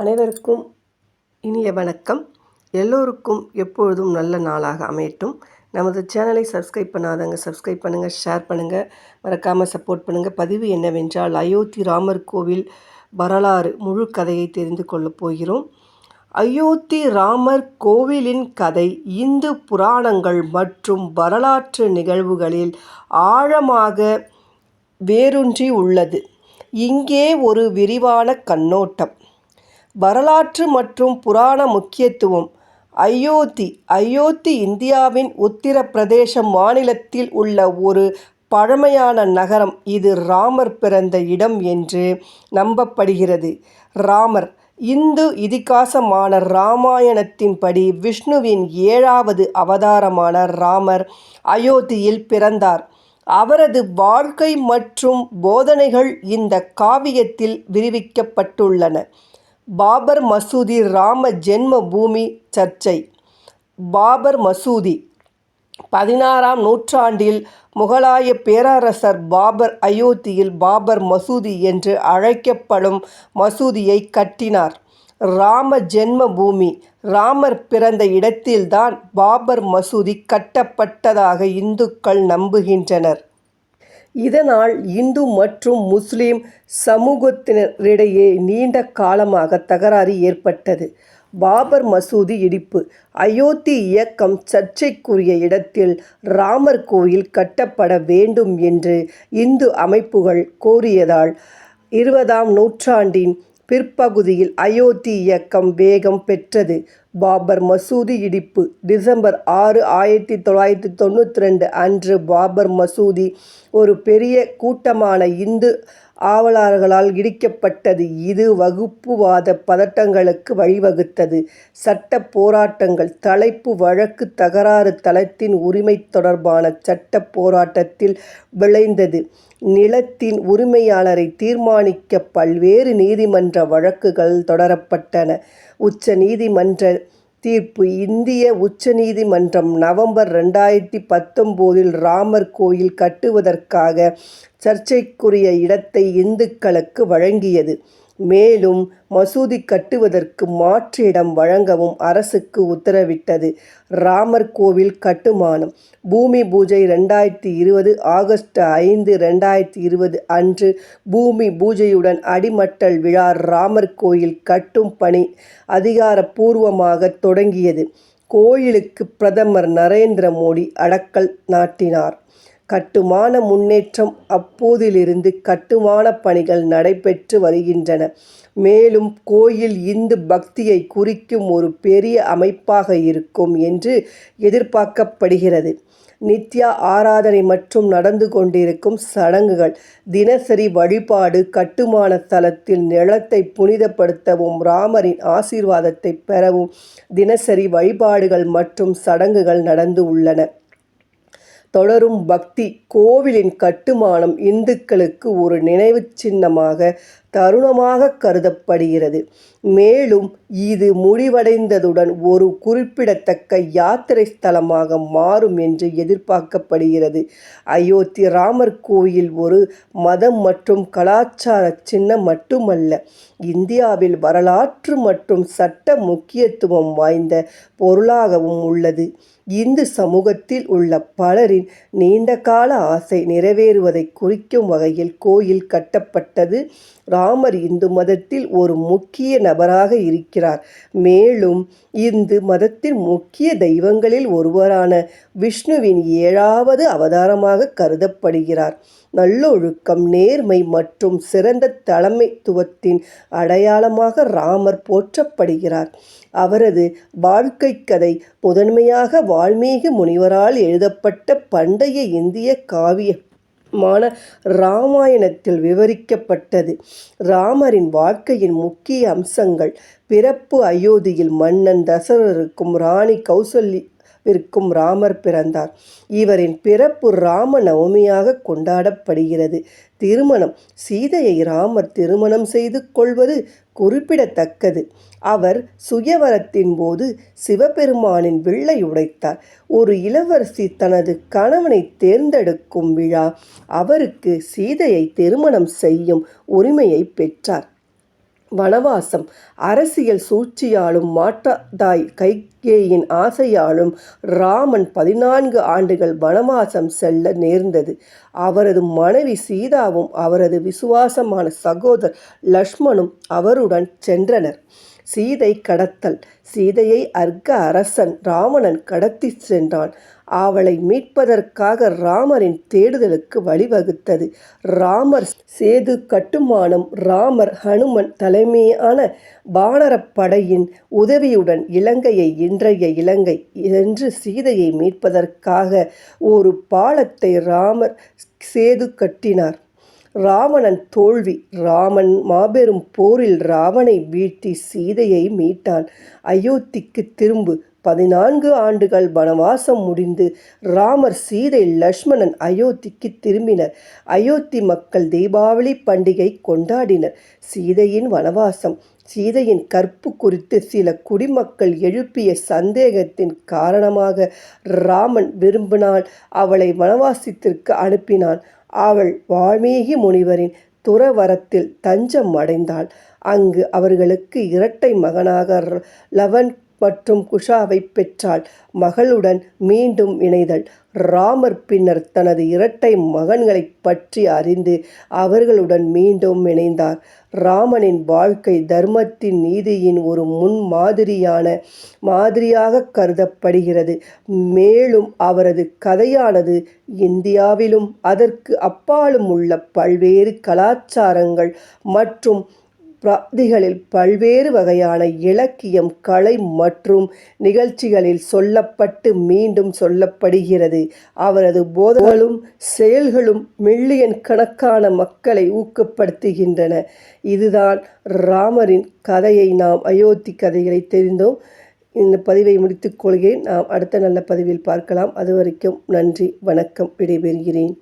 அனைவருக்கும் இனிய வணக்கம். எல்லோருக்கும் எப்பொழுதும் நல்ல நாளாக அமையட்டும். நமது சேனலை சப்ஸ்கிரைப் பண்ணாதவங்க சப்ஸ்கிரைப் பண்ணுங்கள் ஷேர் பண்ணுங்கள் மறக்காமல் சப்போர்ட் பண்ணுங்கள் பதிவு என்னவென்றால் அயோத்தி ராமர் கோவில் வரலாறு முழு கதையை தெரிந்து கொள்ளப் போகிறோம். அயோத்தி ராமர் கோவிலின் கதை இந்து புராணங்கள் மற்றும் வரலாற்று நிகழ்வுகளில் ஆழமாக வேரூன்றி உள்ளது. இங்கே ஒரு விரிவான கண்ணோட்டம். வரலாற்று மற்றும் புராண முக்கியத்துவம். அயோத்தி அயோத்தி இந்தியாவின் உத்தரப்பிரதேச மாநிலத்தில் உள்ள ஒரு பழமையான நகரம். இது ராமர் பிறந்த இடம் என்று நம்பப்படுகிறது. ராமர் இந்து இதிகாசமான இராமாயணத்தின்படி விஷ்ணுவின் ஏழாவது அவதாரமான ராமர் அயோத்தியில் பிறந்தார். அவரது வாழ்க்கை மற்றும் போதனைகள் இந்த காவியத்தில் விரிவிக்கப்பட்டுள்ளன. பாபர் மசூதி ராம ஜென்ம பூமி சர்ச்சை. பாபர் மசூதி பதினாறாம் நூற்றாண்டில் முகலாய பேரரசர் பாபர் அயோத்தியில் பாபர் மசூதி என்று அழைக்கப்படும் மசூதியை கட்டினார். ராம ஜென்ம பூமி ராமர் பிறந்த இடத்தில்தான் பாபர் மசூதி கட்டப்பட்டதாக இந்துக்கள் நம்புகின்றனர். இதனால் இந்து மற்றும் முஸ்லீம் சமூகத்தினரிடையே நீண்ட காலமாக தகராறு ஏற்பட்டது. பாபர் மசூதி இடிப்பு. அயோத்தி இயக்கம் சர்ச்சைக்குரிய இடத்தில் ராமர் கோயில் கட்டப்பட வேண்டும் என்று இந்து அமைப்புகள் கோரியதால் இருபதாம் நூற்றாண்டின் பிற்பகுதியில் அயோத்தி இயக்கம் வேகம் பெற்றது. பாபர் மசூதி இடிப்பு. டிசம்பர் ஆறு ஆயிரத்தி தொள்ளாயிரத்தி தொண்ணூற்றி ரெண்டு அன்று பாபர் மசூதி ஒரு பெரிய கூட்டமான இந்து ஆவலாளர்களால் இடிக்கப்பட்டது. இது வகுப்புவாத பதட்டங்களுக்கு வழிவகுத்தது. சட்ட போராட்டங்கள் தலைப்பு வழக்கு தகராறு தளத்தின் உரிமை தொடர்பான சட்ட போராட்டத்தில் விளைந்தது. நிலத்தின் உரிமையாளரை தீர்மானிக்க பல்வேறு நீதிமன்ற வழக்குகள் தொடரப்பட்டன. உச்ச நீதிமன்ற தீர்ப்பு இந்திய உச்சநீதிமன்றம் நவம்பர் ரெண்டாயிரத்தி பத்தொம்போதில் ராமர் கோயில் கட்டுவதற்காக சர்ச்சைக்குரிய இடத்தை இந்துக்களுக்கு வழங்கியது. மேலும் மசூதி கட்டுவதற்கு மாற்று இடம் வழங்கவும் அரசுக்கு உத்தரவிட்டது. ராமர் கோவில் கட்டுமானம் பூமி பூஜை ரெண்டாயிரத்தி இருபது ஆகஸ்ட் ஐந்து ரெண்டாயிரத்தி இருபது அன்று பூமி பூஜையுடன் அடிமட்டல் விழா ராமர் கோயில் கட்டும் பணி அதிகாரப்பூர்வமாக தொடங்கியது. கோயிலுக்கு பிரதமர் நரேந்திர மோடி அடக்கல் நாட்டினார். கட்டுமான முன்னேற்றம் அப்போதிலிருந்து கட்டுமான பணிகள் நடைபெற்று வருகின்றன. மேலும் கோயில் இந்து பக்தியை குறிக்கும் ஒரு பெரிய அமைப்பாக இருக்கும் என்று எதிர்பார்க்கப்படுகிறது. நித்யா ஆராதனை மற்றும் நடந்து கொண்டிருக்கும் சடங்குகள் தினசரி வழிபாடு கட்டுமான தலத்தில் நிலத்தை புனிதப்படுத்தவும் ராமரின் ஆசீர்வாதத்தை பெறவும் தினசரி வழிபாடுகள் மற்றும் சடங்குகள் நடந்து உள்ளன. தொடரும் பக்தி கோவிலின் கட்டுமானம் இந்துக்களுக்கு ஒரு நினைவு சின்னமாக தருணமாக கருதப்படுகிறது. மேலும் இது முடிவடைந்ததுடன் ஒரு குறிப்பிடத்தக்க யாத்திரை ஸ்தலமாக மாறும் என்று எதிர்பார்க்கப்படுகிறது. அயோத்தி ராமர் கோயில் ஒரு மதம் மற்றும் கலாச்சார சின்னம் மட்டுமல்ல இந்தியாவில் வரலாற்று மற்றும் சட்ட முக்கியத்துவம் வாய்ந்த பொருளாகவும் உள்ளது. இந்து சமூகத்தில் உள்ள பலரின் நீண்டகால ஆசை நிறைவேறுவதை குறிக்கும் வகையில் கோயில் கட்டப்பட்டது. ராமர் இந்து மதத்தில் ஒரு முக்கிய நபராக இருக்கிறார். மேலும் இந்து மதத்தின் முக்கிய தெய்வங்களில் ஒருவரான விஷ்ணுவின் ஏழாவது அவதாரமாக கருதப்படுகிறார். நல்லொழுக்கம் நேர்மை மற்றும் சிறந்த தலைமைத்துவத்தின் அடையாளமாக ராமர் போற்றப்படுகிறார். அவரது வாழ்க்கை கதை முதன்மையாக வால்மீகி முனிவரால் எழுதப்பட்ட பண்டைய இந்திய காவிய மான இராமாயணத்தில் விவரிக்கப்பட்டது. ராமரின் வாழ்க்கையின் முக்கிய அம்சங்கள் பிறப்பு அயோத்தியில் மன்னன் தசரருக்கும் ராணி கௌசல்ய விற்கும் ராமர் பிறந்தார். இவரின் பிறப்பு ராம நவமியாக கொண்டாடப்படுகிறது. திருமணம் சீதையை ராமர் திருமணம் செய்து கொள்வது குறிப்பிடத்தக்கது. அவர் சுயவரத்தின் போது சிவபெருமானின் வில்லை உடைத்தார். ஒரு இளவரசி தனது கணவனை தேர்ந்தெடுக்கும் விழா அவருக்கு சீதையை திருமணம் செய்யும் உரிமையை பெற்றார். வனவாசம். அரசியல் சூழ்ச்சியாலும் மாட்டதாய் கைகேயின் ஆசையாலும் ராமன் பதினான்கு ஆண்டுகள் வனவாசம் செல்ல நேர்ந்தது. அவரது மனைவி சீதாவும் அவரது விசுவாசமான சகோதரர் லக்ஷ்மணும் அவருடன் சென்றனர். சீதை கடத்தல். சீதையை அர்க்க அரசன் ராவணன் கடத்தி சென்றான். அவளை மீட்பதற்காக ராமரின் தேடுதலுக்கு வழிவகுத்தது. ராமர் சேது கட்டுமானம் ராமர் ஹனுமன் தலைமையான வானரப்படையின் உதவியுடன் இலங்கையை இன்றைய இலங்கை என்று சீதையை மீட்பதற்காக ஒரு பாலத்தை ராமர் சேது கட்டினார். ராவணன் தோல்வி. ராமன் மாபெரும் போரில் ராவனை வீழ்த்தி சீதையை மீட்டான். அயோத்திக்கு திரும்பு. பதினான்கு ஆண்டுகள் வனவாசம் முடிந்து ராமர் சீதை லக்ஷ்மணன் அயோத்திக்கு திரும்பினர். அயோத்தி மக்கள் தீபாவளி பண்டிகை கொண்டாடினர். சீதையின் வனவாசம். சீதையின் கற்பு குறித்து சில குடிமக்கள் எழுப்பிய சந்தேகத்தின் காரணமாக ராமன் விரும்பினால் அவளை வனவாசத்திற்கு அனுப்பினான். அவள் வால்மீகி முனிவரின் துறவரத்தில் தஞ்சம் அடைந்தாள். அங்கு அவர்களுக்கு இரட்டை மகனாக லவன் மற்றும் குஷாவை பெற்றாள். மகளுடன் மீண்டும் இணைதல். ராமர் பின்னர் தனது இரட்டை மகன்களைப் பற்றி அறிந்து அவர்களுடன் மீண்டும் இணைந்தார். ராமனின் வாழ்க்கை தர்மத்தின் நீதியின் ஒரு முன் மாதிரியான மாதிரியாக கருதப்படுகிறது. மேலும் அவரது கதையானது இந்தியாவிலும் அதற்கு அப்பாலும் உள்ள பல்வேறு கலாச்சாரங்கள் மற்றும் பிராப்திகளில் பல்வேறு வகையான இலக்கியம் கலை மற்றும் நிகழ்ச்சிகளில் சொல்லப்பட்டு மீண்டும் சொல்லப்படுகிறது. அவரது போதகளும் செயல்களும் மில்லியன் கணக்கான மக்களை ஊக்கப்படுத்துகின்றன. இதுதான் ராமரின் கதையை நாம் அயோத்தி கதைகளை தெரிந்தோம். இந்த பதிவை முடித்துக் கொள்கிறேன். நாம் அடுத்த நல்ல பதிவில் பார்க்கலாம். அது வரைக்கும் நன்றி வணக்கம் விடைபெறுகிறேன்.